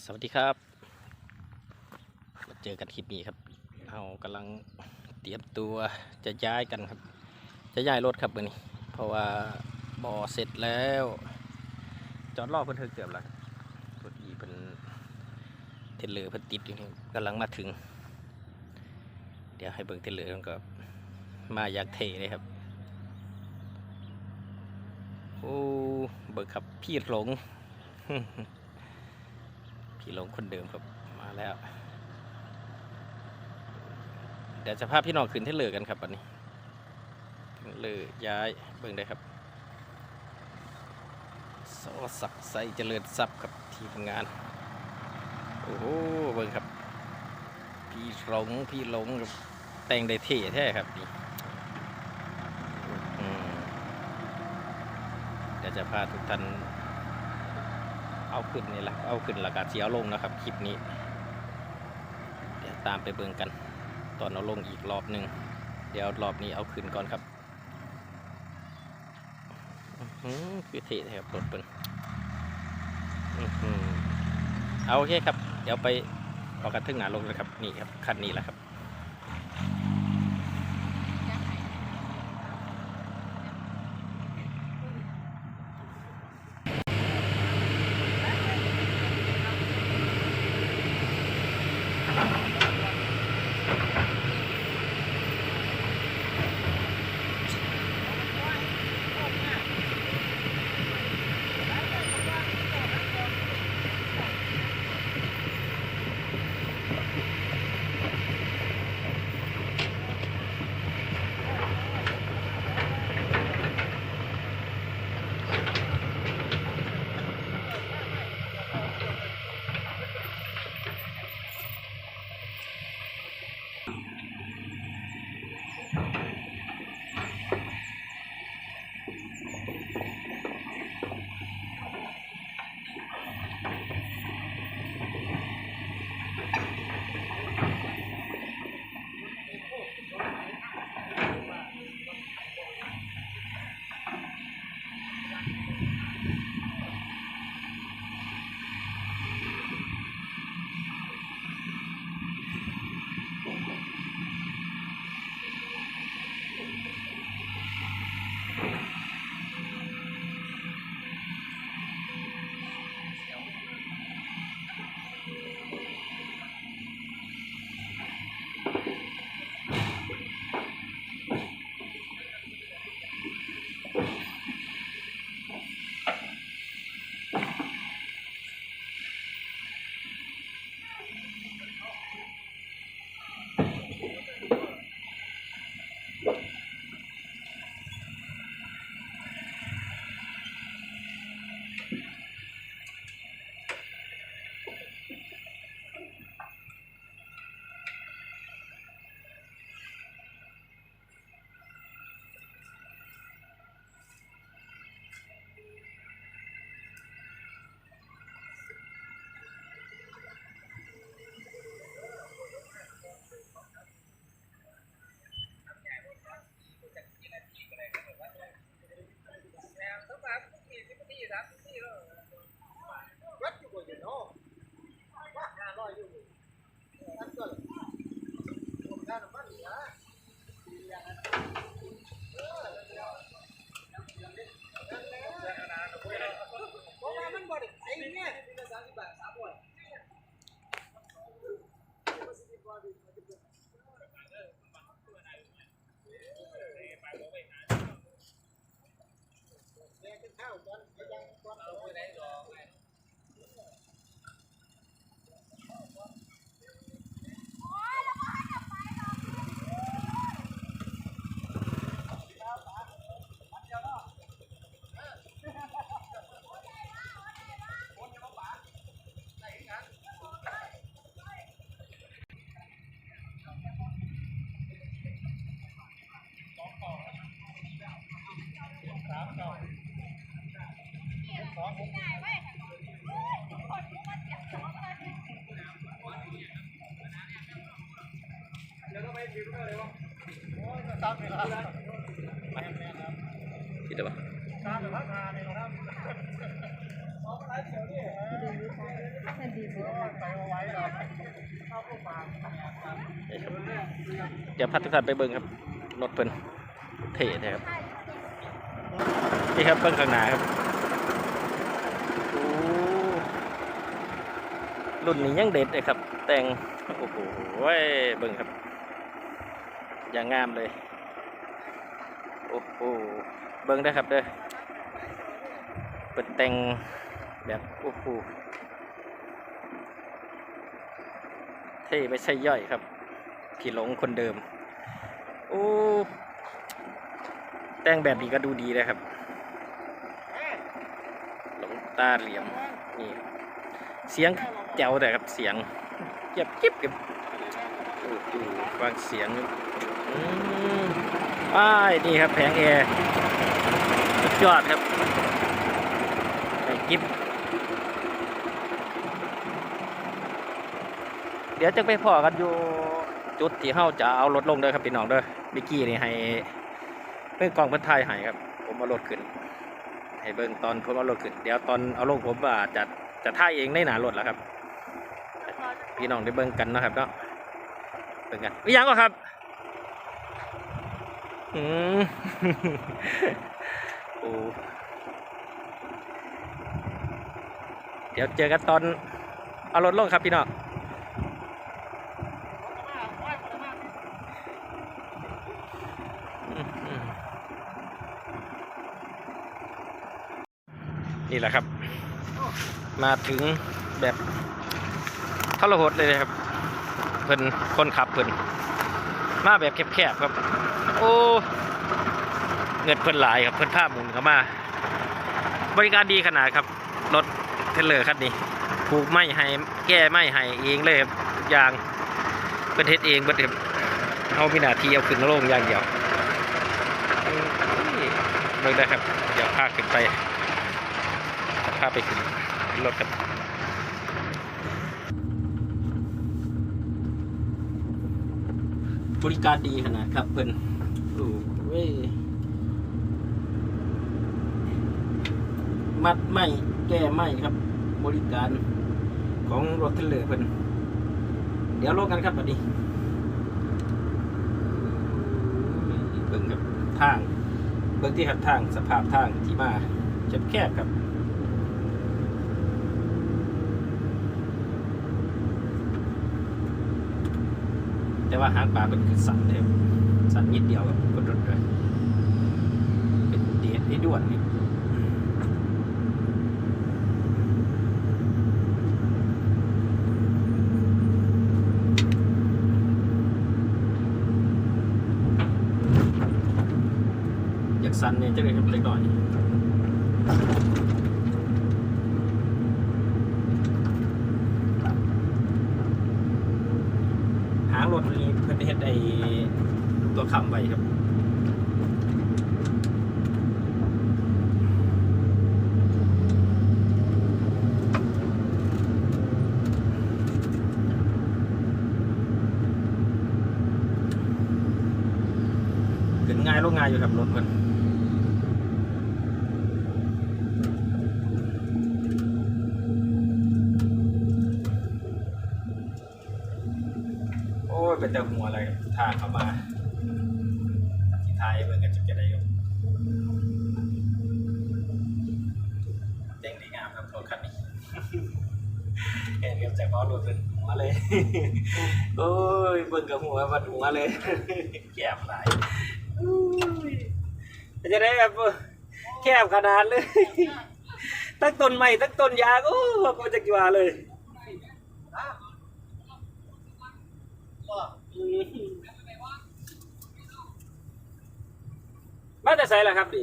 สวัสดีครับมาเจอกันคลิปนี้ครับเรากำลังเตรียมตัวจะย้ายกันครับ จะย้ายรถครับวันนี้ เพราะว่าบ่อเสร็จแล้ว จอดรอบเพิ่นเถอเกือบแล้วรถอีเป็นเทเลอร์เพิ่นติดอยู่นี่กำลังมาถึง เดี๋ยวให้เบิ่งเทเลอร์มันก็มาอยากเทเลยครับโอ้เบิ่งครับพี่หลง พี่หลงคนเดิมครับมาแล้ว เดี๋ยวจะพาพี่น้องขึ้นเทเลอร์กันครับวันนี้เทเลอร์ย้ายเบิ่งได้ครับสอศักใสเจริญทรัพย์ครับทีมงาน โอ้โหเบิ่งครับ พี่หลงพี่หลงครับแต่งได้เท่แท้ครับนี่เดี๋ยวจะพาทุกท่าน เอาขึ้นนี่แหละเอาขึ้นแล้วก็เสียลงนะครับคลิปนี้ เดี๋ยวตามไปเบิ่งกัน ตอนเอาลงอีกรอบหนึ่งเดี๋ยวรอบนี้เอาขึ้นก่อนครับอือคือเทแท้ครับรถเบิ่งอื้อหือเอาโอเคครับ เดี๋ยวไปเอากระทึงหนาลงเลยครับ นี่ครับคันนี้แหละครับ ขึ้นข้าวตอนยังตอนเอาไม่ได้รอไง คิดได้ปะเดี๋ยวพัดทุกท่านไปเบิ่งครับรถเพิ่นเท่แท้ครับนี่ครับเบิ่งข้างหน้าครับโอ้รุ่นนี้ยังเด็ดเลยครับ แต่งโอ้โหเบิ่งครับ อย่างงามเลย โอ้โห เบิ่งได้ครับเด้อเปิดแต่งแบบโอ้โหเท่ไม่ใช่ย่อยครับพี่หลงคนเดิม โอ้แต่งแบบนี้ก็ดูดีเลยครับ หลงตาเหลี่ยม นี่ เสียงแจ๋วแต่ครับเสียงเก็บกิ๊บเก็บ ฟังเสียงอ้ายนี่ครับแผงแอร์สุดยอดครับไอ้กิ๊บเดี๋ยวจะไปพอกันอยู่จุดที่เฮาจะเอารถลงเด้อครับพี่น้องเด้อเมื่อกี้นี่ให้เพิ่งกองเพิ่นถ่ายให้ครับ ผมเอารถขึ้น ให้เบิ่งตอนผมเอารถขึ้น เดี๋ยวตอนเอาลงผมอาจะจะถ่ายเองในหนารถแล้วครับ พี่น้องได้เบิ่งกันนะครับเนาะ เบิ่งกันอีหยังก็ครับอืมโอ้เดี๋ยวเจอกันตอนเอารถลงครับพี่น้องนี่แหละครับ มาถึงแบบทรหดเลยนะครับ เพิ่นคนขับเพิ่นมาแบบแคบๆครับ โอ้เงินเพิ่นหลายครับเพิ่นผ้าหมุนเข้ามา บริการดีขนาดครับ รถเทเลอร์คันนี้ผูกไม่ให้แก้ไม่ให้เองเลยครับอย่างเพิ่นเฮ็ดเองเบิดครับเอามีหน้าทีเอาขึ้นโลงอย่างเดียวเบิ่ได้ครับ เดี๋ยวพาขึ้นไปพาไปขึ้นรถกัน บริการดีขนาดครับเพิ่นโอ้เว้ยมัดไม่แก้ไม่ครับ บริการของรถเทรลเลอร์เพิ่นเดี๋ยวลงกันครับบัดนี้เบิ่งกับทาง เบิ่งที่ครับทางสภาพทางที่มาจะแคบครับ แต่ว่าหางปลาเป็นคือสันเลยครับสันนิดเดียวกับคนรถเลยเป็นเดียดไอ้ด่วนนี่อยากสันเนี่ยจะเลยครับเล็กน้อยหางรถนี้เพิ่นได้เฮ็ดไอ้ตัว คำไว้ครับขึ้นง่ายลงง่ายอยู่ครับรถเพิ่นโอ้ยเป็นแต่หัวอะไรทางเข้ามา เบิ่งกันจะจะได้ครับแต่งดีงามครับรถคันนี้เห็นกับจากล้อรถเป็นหัวเลย โอ้ยเบิ่งกับหัววัดหัวเลยแก้มหลายจะได้แบบแคบขนาดเลยตั้งต้นใหม่ตั้งต้นยางโอ้บอกว่าจะกี่วาเลย มมาแต่ใส่ละครับดิ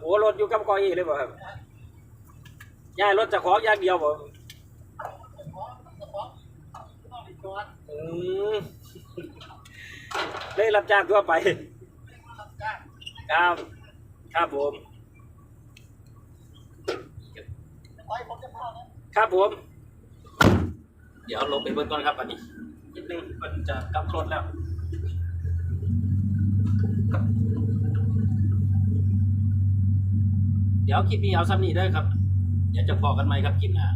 โอ้รถอยู่กับกอเอเลยบ่ครับย้ายรถจากของอย่างเดียวบ่อืมได้รับจ้างทั่วไปครับครับผมครับผม เดี๋ยวลงไปเบิ้งก่อนครับอันนี้นิดนึงมันจะกลับรถแล้ว ดี๋ยวคลิปนี้เอาซ้ำนี้ได้ครับ เดี๋ยวจะพอกันไหมครับกินะ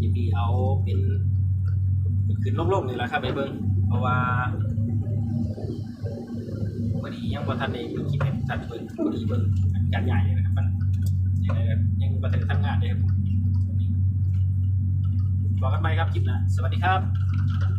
จิบีเอาเป็นขึ้นโล่งๆนี่แหละครับไปเบิ้งเพราะว่าวันนี้ยังบ่ทันได้มีคลิปให้ท่านเบิ้งวันนี้เบิ้งการใหญ่เลยนะครับมันยังไงยังบ่ทันทำงานเลยครับพอกันไหมครับคลิปหนะสวัสดีครับ